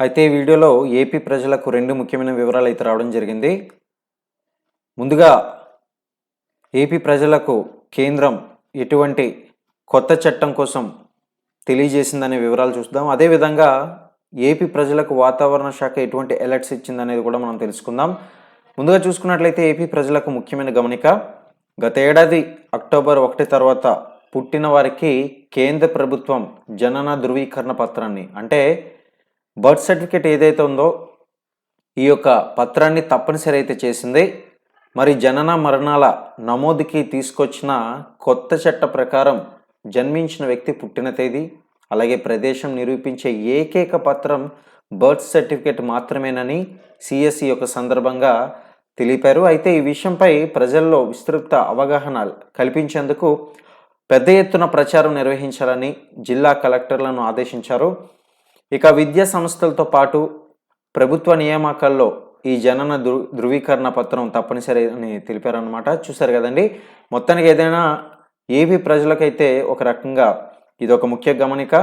అయితే ఈ వీడియోలో ఏపీ ప్రజలకు రెండు ముఖ్యమైన వివరాలు అయితే రావడం జరిగింది. ముందుగా ఏపీ ప్రజలకు కేంద్రం ఎటువంటి కొత్త చట్టం కోసం తెలియజేసిందనే వివరాలు చూద్దాం. అదేవిధంగా ఏపీ ప్రజలకు వాతావరణ శాఖ ఎటువంటి అలర్ట్స్ ఇచ్చిందనేది కూడా మనం తెలుసుకుందాం. ముందుగా చూసుకున్నట్లయితే ఏపీ ప్రజలకు ముఖ్యమైన గమనిక గత ఏడాది అక్టోబర్ ఒకటి తర్వాత పుట్టిన వారికి కేంద్ర ప్రభుత్వం జనన ధృవీకరణ పత్రాన్ని అంటే బర్త్ సర్టిఫికేట్ ఏదైతే ఉందో ఈ యొక్క పత్రాన్ని తప్పనిసరి అయితే చేసింది. మరి జనన మరణాల నమోదుకి తీసుకొచ్చిన కొత్త చట్ట ప్రకారం జన్మించిన వ్యక్తి పుట్టిన తేదీ అలాగే ప్రదేశం నిరూపించే ఏకైక పత్రం బర్త్ సర్టిఫికేట్ మాత్రమేనని సిఎస్సి యొక్క సందర్భంగా తెలిపారు. అయితే ఈ విషయంపై ప్రజల్లో విస్తృత అవగాహన కల్పించేందుకు పెద్ద ఎత్తున ప్రచారం నిర్వహించాలని జిల్లా కలెక్టర్లను ఆదేశించారు. ఇక విద్యా సంస్థలతో పాటు ప్రభుత్వ నియామకాల్లో ఈ జనన ధృ ధృవీకరణ పత్రం తప్పనిసరి అని తెలిపారనమాట చూసారు కదండి? మొత్తానికి ఏదైనా ఏపీ ప్రజలకైతే ఒక రకంగా ఇది ఒక ముఖ్య గమనిక.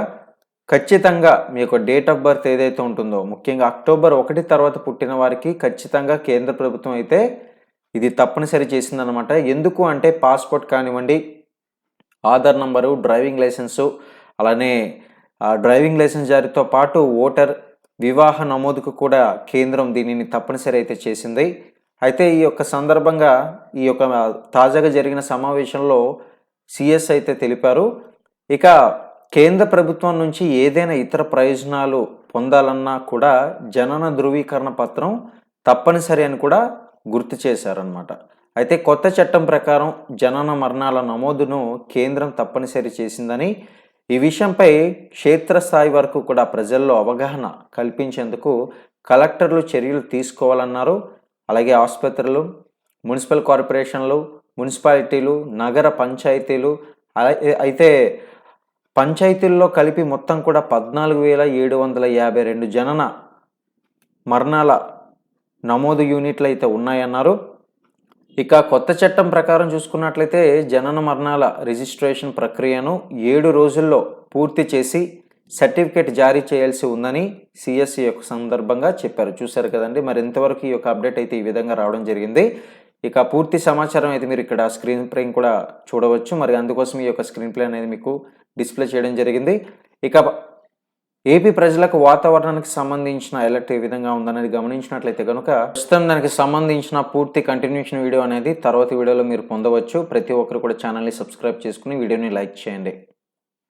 ఖచ్చితంగా మీ యొక్క డేట్ ఆఫ్ బర్త్ ఏదైతే ఉంటుందో ముఖ్యంగా అక్టోబర్ ఒకటి తర్వాత పుట్టిన వారికి ఖచ్చితంగా కేంద్ర ప్రభుత్వం అయితే ఇది తప్పనిసరి చేసిందనమాట ఎందుకు అంటే పాస్పోర్ట్ కానివ్వండి ఆధార్ నంబరు డ్రైవింగ్ లైసెన్సు అలానే డ్రైవింగ్ లైసెన్స్ జారీతో పాటు ఓటర్ వివాహ నమోదుకు కూడా కేంద్రం దీనిని తప్పనిసరి అయితే చేసింది. అయితే ఈ యొక్క సందర్భంగా ఈ యొక్క తాజాగా జరిగిన సమావేశంలో సిఎస్ అయితే తెలిపారు. ఇక కేంద్ర ప్రభుత్వం నుంచి ఏదైనా ఇతర ప్రయోజనాలు పొందాలన్నా కూడా జనన ధృవీకరణ పత్రం తప్పనిసరి అని కూడా గుర్తు చేశారనమాట అయితే కొత్త చట్టం ప్రకారం జనన మరణాల నమోదును కేంద్రం తప్పనిసరి చేసిందని ఈ విషయంపై క్షేత్రస్థాయి వరకు కూడా ప్రజల్లో అవగాహన కల్పించేందుకు కలెక్టర్లు చర్యలు తీసుకోవాలన్నారు. అలాగే ఆసుపత్రులు మున్సిపల్ కార్పొరేషన్లు మున్సిపాలిటీలు నగర పంచాయతీలు అయితే పంచాయతీల్లో కలిపి మొత్తం కూడా పద్నాలుగు వేల ఏడు వందల యాభై రెండు జనన మరణాల నమోదు యూనిట్లు అయితే ఉన్నాయన్నారు. ఇక కొత్త చట్టం ప్రకారం చూసుకున్నట్లయితే జనన మరణాల రిజిస్ట్రేషన్ ప్రక్రియను ఏడు రోజుల్లో పూర్తి చేసి సర్టిఫికేట్ జారీ చేయాల్సి ఉందని సిఎస్సి యొక్క సందర్భంగా చెప్పారు. చూశారు కదండి మరి ఇంతవరకు ఈ యొక్క అప్డేట్ అయితే ఈ విధంగా రావడం జరిగింది. ఇక పూర్తి సమాచారం అయితే మీరు ఇక్కడ స్క్రీన్ ప్లేన్ కూడా చూడవచ్చు. మరి అందుకోసం ఈ యొక్క స్క్రీన్ ప్లే అనేది మీకు డిస్ప్లే చేయడం జరిగింది. ఇక ఏపీ ప్రజలకు వాతావరణానికి సంబంధించిన అలర్ట్ ఏ విధంగా ఉందనేది గమనించినట్లయితే కనుక ప్రస్తుతం దానికి సంబంధించిన పూర్తి కంటిన్యూషన్ వీడియో అనేది తర్వాత వీడియోలో మీరు పొందవచ్చు. ప్రతి ఒక్కరు కూడా ఛానల్ని సబ్స్క్రైబ్ చేసుకుని వీడియోని లైక్ చేయండి.